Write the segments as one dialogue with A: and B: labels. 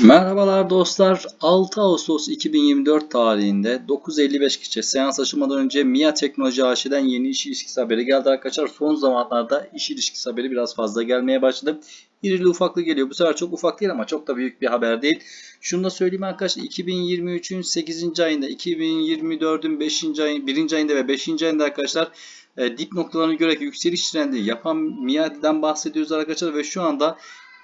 A: Merhabalar dostlar. 6 Ağustos 2024 tarihinde 9.55 geçe seans açılmadan önce MIA Teknoloji AŞ'den yeni iş ilişkisi haberi geldi arkadaşlar. Son zamanlarda iş ilişkisi haberi biraz fazla gelmeye başladı. İrili ufaklı geliyor. Bu sefer çok ufak değil ama çok da büyük bir haber değil. Şunu da söyleyeyim arkadaşlar. 2023'ün 8. ayında, 2024'ün 5. ayın 1. ayında ve 5. ayında arkadaşlar e, dip noktalarına göre yükseliş trendi yapan MIA'den bahsediyoruz arkadaşlar ve şu anda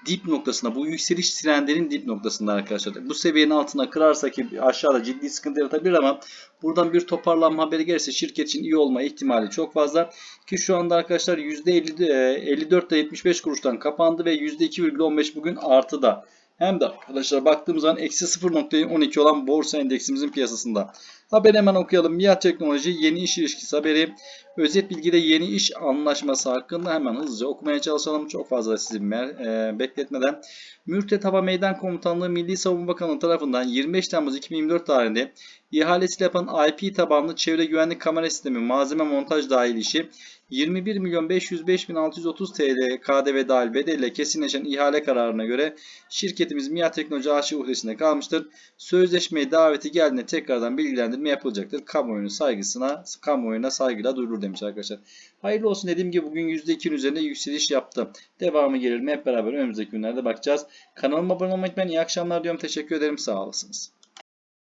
A: dip noktasında bu yükseliş trendinin dip noktasında arkadaşlar. Bu seviyenin altına kırarsa ki aşağıda ciddi sıkıntı yaratabilir ama buradan bir toparlanma haberi gelirse şirket için iyi olma ihtimali çok fazla. Ki şu anda arkadaşlar %50, e, 54.75 kuruştan kapandı ve %2,15 bugün artıda. Hem de arkadaşlar baktığımız zaman eksi 0.12 olan borsa endeksimizin piyasasında. Haberi hemen okuyalım. MİA Teknoloji yeni iş ilişkisi haberi. Özet bilgide yeni iş anlaşması hakkında hemen hızlıca okumaya çalışalım. Çok fazla sizi e, bekletmeden. Mürtet Hava Meydan Komutanlığı Milli Savunma Bakanlığı tarafından 25 Temmuz 2024 tarihinde ihalesiyle yapan IP tabanlı çevre güvenlik kamera sistemi malzeme montaj dahil işi 21 milyon 505 bin 630 TL KDV dahil bedelle kesinleşen ihale kararına göre şirketimiz MİA Teknoloji AŞ uhdesinde kalmıştır. Sözleşmeye daveti geldiğinde tekrardan bilgilendirme yapılacaktır. Kamuoyunun saygısına, kamuoyuna saygıyla duyurur demiş arkadaşlar. Hayırlı olsun dediğim gibi bugün %2'nin üzerinde yükseliş yaptı. Devamı gelir mi hep beraber önümüzdeki günlerde bakacağız. Kanalıma abone olmayı unutmayın. İyi akşamlar diyorum. Teşekkür ederim. Sağ olasınız.